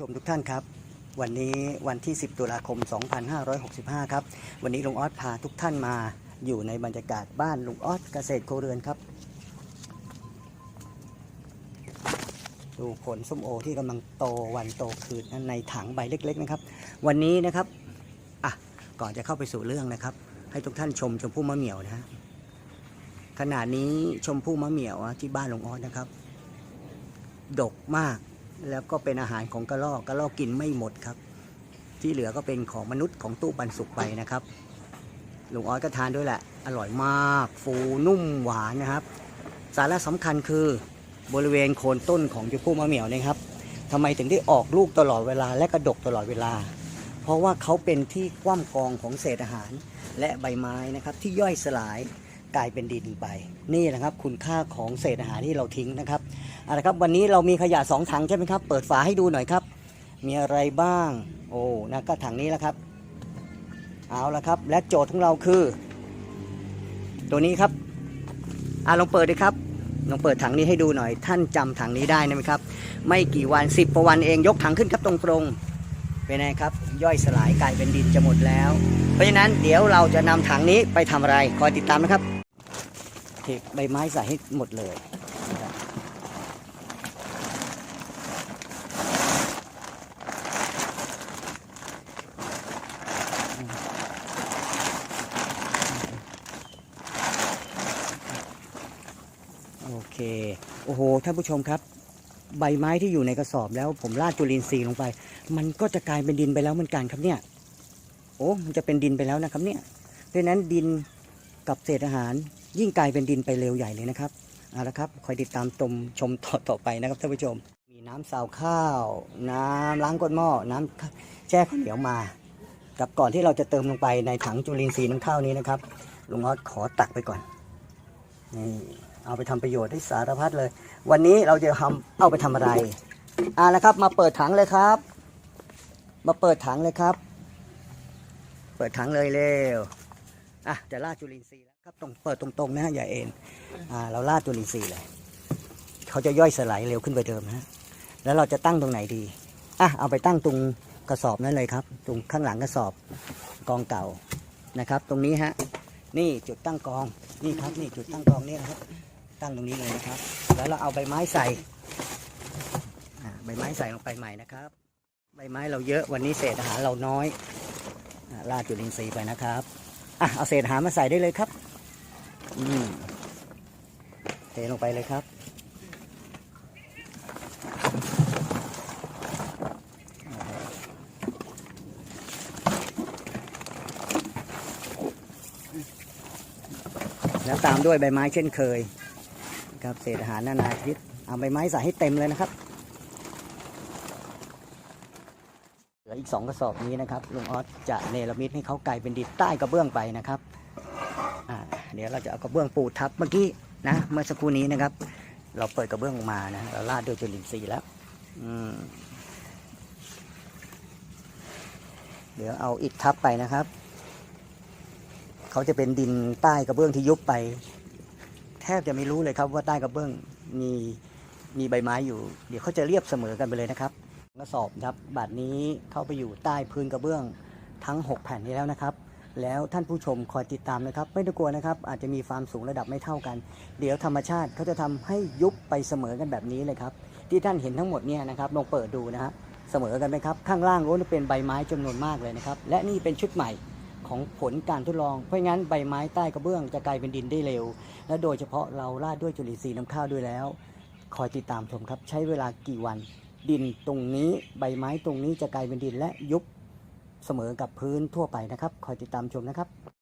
ชมทุกท่านครับ วันนี้วันที่ 10 ตุลาคม 2565 ครับ วันนี้ลุงออสพาทุกท่านมาอยู่ในบรรยากาศบ้านลุงออสเกษตรโคเรือนครับ ดูผลส้มโอที่กำลังโตวันโตคืนในถังใบเล็ก ๆ นะครับ วันนี้นะครับอะก่อนจะเข้าไปสู่เรื่องนะครับ ให้ทุกท่านชมชมพู่มะเหมี่ยวนะฮะขณะนี้ชมพู่มะเหมี่ยวที่บ้านลุงออสนะครับ ดกมาก แล้วก็เป็นอาหารของกระรอกกระรอกกินไม่หมดครับ ที่เหลือก็เป็นของมนุษย์ของตู้ปันสุกไปนะครับลุงออสก็ทานด้วยแหละ อร่อยมาก ฟูนุ่มหวานนะครับ สาระสำคัญคือบริเวณโคนต้นของยูพู่มะเหมี่ยวนะครับทำไมถึงได้ออกลูกตลอดเวลาและกระดกตลอดเวลา เพราะว่าเขาเป็นที่คว่ำกองของเศษอาหารและใบไม้นะครับ ที่ย่อยสลายกลายเป็นดินไป นี่นะครับคุณค่าของเศษอาหารที่เราทิ้งนะครับ เอาละครับวันนี้เรามีขยะสองถังใช่ไหมครับ เปิดฝาให้ดูหน่อยครับ มีอะไรบ้าง โอ้นะก็ถังนี้แหละครับ เอาละครับ และโจทย์ของเราคือ ตัวนี้ครับอ่าลองเปิดดิครับลองเปิดถังนี้ให้ดูหน่อย ท่านจำถังนี้ได้ไหมครับ ไม่กี่วันสิบกว่าวันเองยกถังขึ้นครับตรงๆเป็นไงครับ ย่อยสลายกลายเป็นดินจะหมดแล้ว เพราะฉะนั้นเดี๋ยวเราจะนำถังนี้ไปทำอะไรคอยติดตามนะครับเทใบไม้ใส่ให้หมดเลยนะครับ โอเค โอ้โห ท่านผู้ชมครับ ใบไม้ที่อยู่ในกระสอบแล้ว ผมราดจุลินทรีย์ลงไป มันก็จะกลายเป็นดินไปแล้วเหมือนกันครับเนี่ย โอ้ มันจะเป็นดินไปแล้วนะครับเนี่ย เพราะนั้นดินกับเศษอาหาร ยิ่งกลายเป็นดินไปเร็วใหญ่เลยนะครับ เอาละครับ คอยติดตามชมชมต่อต่อไปนะครับท่านผู้ชม มีน้ำซาวข้าว น้ำล้างก้นหม้อ น้ำแช่ข้าวเหนียวมากับก่อนที่เราจะเติมลงไปในถังจุลินทรีย์น้ำข้าวนี้นะครับ ลุงออสขอตักไปก่อน นี่ เอาไปทำประโยชน์ได้สารพัดเลย วันนี้เราจะทำเอาไปทำอะไรอ่าแล้วครับ มาเปิดถังเลยครับ มาเปิดถังเลยครับ เปิดถังเลยเร็วอะจะราดจุลินทรีย์แล้วครับตรงเปิดตรงๆนะฮะอย่าเอ็นอ่าเราราดจุลินทรีย์เลยเขาจะย่อยสลายเร็วขึ้นไปเดิมนะฮะแล้วเราจะตั้งตรงไหนดีอะเอาไปตั้งตรงกระสอบนั่นเลยครับ ตรงข้างหลังกระสอบกองเก่านะครับ ตรงนี้ฮะนี่จุดตั้งกองนี่ครับนี่จุดตั้งกองนี่นะครับ ตั้งตรงนี้เลยนะครับ แล้วเราเอาใบไม้ใส่ใบไม้ใส่ลงไปใหม่นะครับ ใบไม้เราเยอะวันนี้เศษอาหารเราน้อยอ่าราดจุลินทรีย์ไปนะครับอะเอาเศษอาหารมาใส่ได้เลยครับอืมเทลงไปเลยครับแล้วตามด้วยใบไม้เช่นเคย ครับเศษอาหารนานาชนิดเอาใบไม้ใส่ให้เต็มเลยนะครับ เหลืออีกสองกระสอบนี้นะครับลุงออสจะเนรมิตให้เขากลายเป็นดินใต้กระเบื้องไปนะครับเดี๋ยวเราจะเอากระเบื้องปูทับเมื่อกี้นะเมื่อสักครู่นี้นะครับ เราเปิดกระเบื้องออกมานะเราลาดด้วยจุลินทรีย์แล้วเดี๋ยวเอาอิฐทับไปนะครับ เขาจะเป็นดินใต้กระเบื้องที่ยุบไป แทบจะไม่รู้เลยครับว่าใต้กระเบื้องมีมีใบไม้อยู่ เดี๋ยวเขาจะเรียบเสมอกันไปเลยนะครับกระสอบครับบาทนี้เข้าไปอยู่ใต้พื้นกระเบื้องทั้ง 6 แผ่นนี้แล้วนะครับ แล้วท่านผู้ชมคอยติดตามนะครับ ไม่ต้องกลัวนะครับ อาจจะมีความสูงระดับไม่เท่ากัน เดี๋ยวธรรมชาติเขาจะทำให้ยุบไปเสมอกันแบบนี้เลยครับ ที่ท่านเห็นทั้งหมดเนี่ยนะครับลองเปิดดูนะฮะเสมอกันไหมครับข้างล่างโน้นเป็นใบไม้จำนวนมากเลยนะครับ และนี่เป็นชุดใหม่ ของผลการทดลอง เพราะงั้นใบไม้ใต้กระเบื้องจะกลายเป็นดินได้เร็ว และโดยเฉพาะเราราดด้วยจุลินทรีย์น้ำข้าวด้วยแล้ว คอยติดตามชมครับ ใช้เวลากี่วัน ดินตรงนี้ใบไม้ตรงนี้จะกลายเป็นดินและยุบเสมอกับพื้นทั่วไปนะครับ คอยติดตามชมนะครับ